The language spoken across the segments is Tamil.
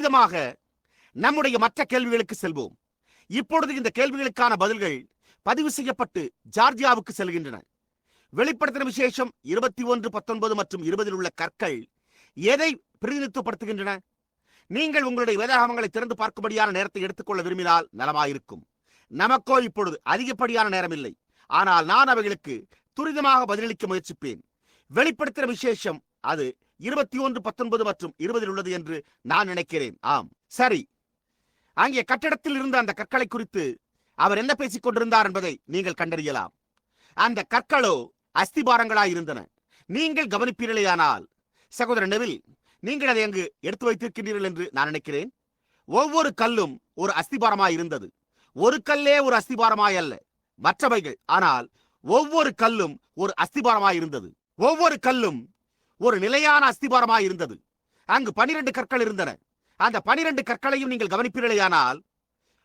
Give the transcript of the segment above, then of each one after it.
துரிதமாக நம்முடைய மற்ற கேள்விகளுக்கு செல்வோம். இப்பொழுது இந்த கேள்விகளுக்கான பதில்கள் பதிவு செய்யப்பட்டு ஜார்ஜியாவுக்கு செல்கின்றன. வெளிப்படுத்தின விசேஷம் இருபத்தி ஒன்று பத்தொன்பது மற்றும் இருபதில் உள்ள கற்கள் எதை பிரதிநிதித்துவப்படுத்துகின்றன? நீங்கள் உங்களுடைய வேதாகமங்களை திறந்து பார்க்கும்படியான நேரத்தை எடுத்துக்கொள்ள விரும்பினால் நலமாயிருக்கும். நமக்கோ இப்பொழுது அதிகப்படியான நேரம் இல்லை ஆனால் நான் அவைகளுக்கு துரிதமாக பதிலளிக்க முயற்சிப்பேன். வெளிப்படுத்தின விசேஷம் அது இருபத்தி ஒன்று பத்தொன்பது மற்றும் இருபதில் உள்ளது என்று நான் நினைக்கிறேன். ஆம். சரி. அங்கே கட்டடத்தில் இருந்த அந்த கற்களை குறித்து அவர் என்ன பேசிக் கொண்டிருந்தார் என்பதை நீங்கள் கண்டறியலாம். அந்த கற்களோ அஸ்திபாரங்களாய் இருந்தன. நீங்கள் கவனிப்பீர்களேயானால் சகோதர நெவில் நீங்கள் அதை அங்கு எடுத்து வைத்திருக்கின்றீர்கள் என்று நான் நினைக்கிறேன். ஒவ்வொரு கல்லும் ஒரு அஸ்திபாரமாய் இருந்தது. ஒரு கல்லே ஒரு அஸ்திபாரமாய் அல்ல மற்றவைகள். ஆனால் ஒவ்வொரு கல்லும் ஒரு அஸ்திபாரமாய் இருந்தது. ஒவ்வொரு கல்லும் ஒரு நிலையான அஸ்திபாரமாக இருந்தது. அங்கு பனிரெண்டு கற்கள் இருந்தன. அந்த பனிரெண்டு கற்களையும் நீங்கள் கவனிப்பீர்களேயானால்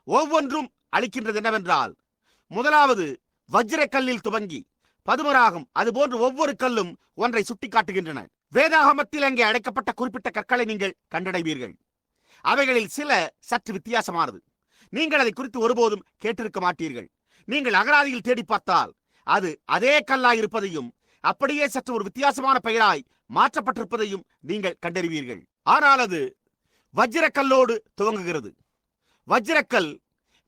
ஒவ்வொன்றும் அளிக்கின்றது என்னவென்றால் முதலாவது வஜ்ர கல்லில் துவங்கி பதுமராகம் அதுபோன்று ஒவ்வொரு கல்லும் ஒன்றை சுட்டி காட்டுகின்றன வேதாகமத்தில் அங்கே அடைக்கப்பட்ட குறிப்பிட்ட கற்களை நீங்கள் கண்டடைவீர்கள். அவைகளில் சில சற்று வித்தியாசமானது. நீங்கள் அதை குறித்து ஒருபோதும் கேட்டிருக்க மாட்டீர்கள். நீங்கள் அகராதியில் தேடி பார்த்தால் அது அதே கல்லாய் இருப்பதையும் அப்படியே சற்று ஒரு வித்தியாசமான பெயராய் மாற்றப்பட்டிருப்பதையும் நீங்கள் கண்டறிவீர்கள். ஆனால் அது வஜ்ரக்கல்லோடு துவங்குகிறது. வஜ்ரக்கல்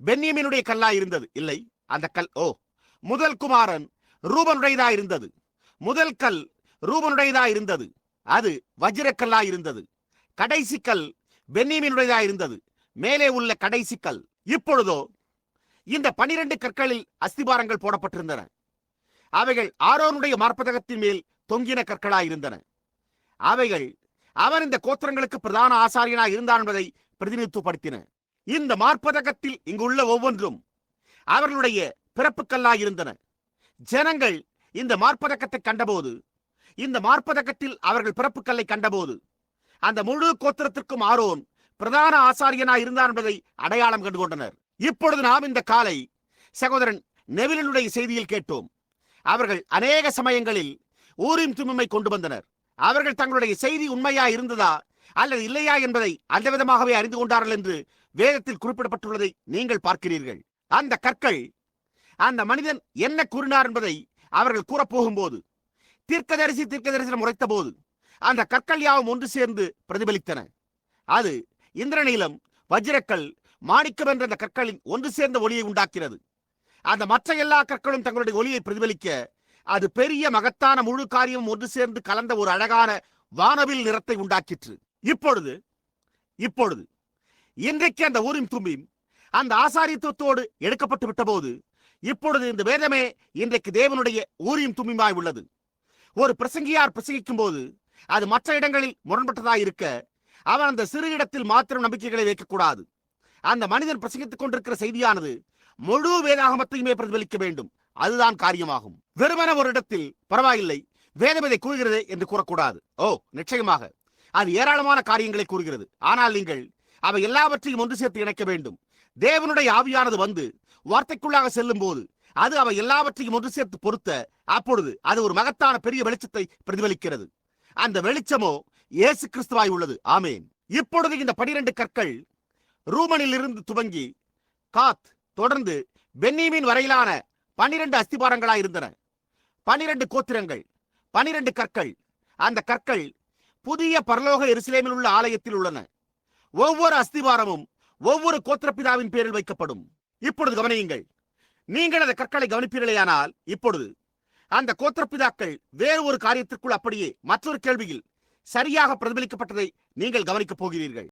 பென்யமினுடைய கல்லா இருந்தது. இல்லை அந்த கல் ஓ முதல் குமாரன் ரூபனுடையதா இருந்தது. முதல் கல் ரூபனுடையதா இருந்தது. அது வஜ்ரக்கல்லா இருந்தது. கடைசி கல் பென்னியமினுடையதா இருந்தது. மேலே உள்ள கடைசி கல். இப்பொழுதோ இந்த பனிரெண்டு கற்களில் அஸ்திபாரங்கள் போடப்பட்டிருந்தன. அவைகள் ஆரோனுடைய மார்பதகத்தின் மேல் தொங்கின கற்களாயிருந்தன அவைகள் அவன் இந்த கோத்திரங்களுக்கு பிரதான ஆசாரியனாக இருந்தான் என்பதை பிரதிநிதித்துவப்படுத்தின. இந்த மார்பதகத்தில் இங்குள்ள ஒவ்வொன்றும் அவர்களுடைய பிறப்புக்கல்லாக இருந்தன. ஜனங்கள் இந்த மார்பதக்கத்தை கண்டபோது இந்த மார்பதக்கத்தில் அவர்கள் பிறப்புக்கல்லை கண்டபோது அந்த முழு கோத்திரத்திற்கும் ஆரோன் பிரதான ஆசாரியனாக இருந்தான் என்பதை அடையாளம் கண்டுகொண்டனர். இப்பொழுது நாம் இந்த காலை சகோதரன் நெவிலனுடைய செய்தியில் கேட்டோம். அவர்கள் அநேக சமயங்களில் ஊரின் தும்மை கொண்டு வந்தனர். அவர்கள் தங்களுடைய செய்தி உண்மையா இருந்ததா அல்லது இல்லையா என்பதை அந்த விதமாகவே அறிந்து கொண்டார்கள் என்று வேதத்தில் குறிப்பிடப்பட்டுள்ளதை நீங்கள் பார்க்கிறீர்கள். அந்த கற்கள் அந்த மனிதன் என்ன கூறினார் என்பதை அவர்கள் கூறப்போகும்போது தீர்க்கதரிசி தீர்க்கதரிசனம் உரைத்த போது அந்த கற்கள் யாவும் ஒன்று சேர்ந்து பிரதிபலித்தன. அது இந்திரநீலம் வஜ்ரக்கல் மாணிக்கம் என்ற அந்த கற்களின் ஒன்று சேர்ந்த ஒளியை உண்டாக்கிறது அந்த மற்ற எல்லா கற்களும் தங்களுடைய ஒளியை பிரதிபலிக்க அது பெரிய மகத்தான முழு காரியம் ஒன்று சேர்ந்து கலந்த ஒரு அழகான வானவில் நிறத்தை உண்டாக்கிற்று. இப்பொழுது இப்பொழுது இன்றைக்கு அந்த ஊரின் தும்பியும் அந்த ஆசாரித்துவத்தோடு எடுக்கப்பட்டு விட்டபோது இப்பொழுது இந்த வேதமே இன்றைக்கு தேவனுடைய ஊரியும் தும்பியுமாய் உள்ளது. ஒரு பிரசங்கியார் பிரசங்கிக்கும் போது அது மற்ற இடங்களில் முரண்பட்டதாய் இருக்க அவன் அந்த சிறு இடத்தில் மாத்திரம் நம்பிக்கைகளை வைக்கக்கூடாது. அந்த மனிதன் பிரசங்கித்துக் கொண்டிருக்கிற செய்தியானது முழு வேதாகமத்தையுமே பிரதிபலிக்க வேண்டும். அதுதான் காரியமாகும். வெறுமன ஒரு இடத்தில் பரவாயில்லை வேதம் இதை கூறுகிறது என்று கூறக்கூடாது. ஓ நிச்சயமாக. அது ஏராளமான காரியங்களை கூறுகிறது. ஆனால் நீங்கள் அவை எல்லாவற்றையும் ஒன்று சேர்த்து இணைக்க வேண்டும். தேவனுடைய ஆவியானது வந்து வார்த்தைக்குள்ளாக செல்லும் போது அது அவை எல்லாவற்றையும் ஒன்று சேர்த்து பொருத்த அப்பொழுது அது ஒரு மகத்தான பெரிய வெளிச்சத்தை பிரதிபலிக்கிறது. அந்த வெளிச்சமோ இயேசு கிறிஸ்துவாய் உள்ளது. ஆமேன். இப்பொழுது இந்த பனிரெண்டு கற்கள் ரூமனில் இருந்து துவங்கி காத் தொடர்ந்து பென்னீமின் வரையிலான பனிரெண்டு அஸ்திபாரங்களா இருந்தன. பனிரெண்டு கோத்திரங்கள் பனிரெண்டு கற்கள். அந்த கற்கள் புதிய பரலோக எருசலேமில் உள்ள ஆலயத்தில் உள்ளன. ஒவ்வொரு அஸ்திபாரமும் ஒவ்வொரு கோத்திரப்பிதாவின் பேரில் வைக்கப்படும். இப்பொழுது கவனியுங்கள். நீங்கள் அந்த கற்களை கவனிப்பீர்களேயானால் இப்பொழுது அந்த கோத்திரப்பிதாக்கள் வேறு ஒரு காரியத்திற்குள் அப்படியே மற்றொரு கேள்வியில் சரியாக பிரதிபலிக்கப்பட்டதை நீங்கள் கவனிக்கப் போகிறீர்கள்.